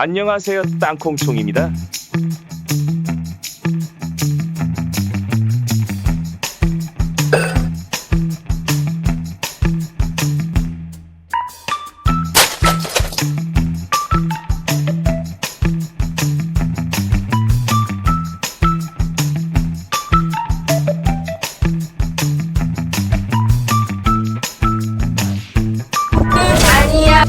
안녕하세요 땅콩총입니다. 아니야.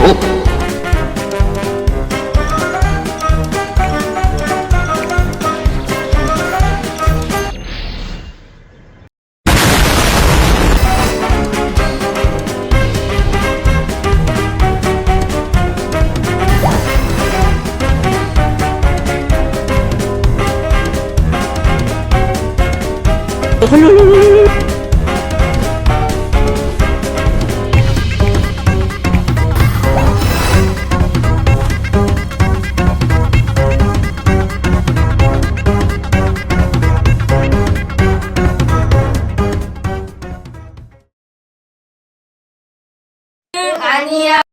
の。ほららららら Ania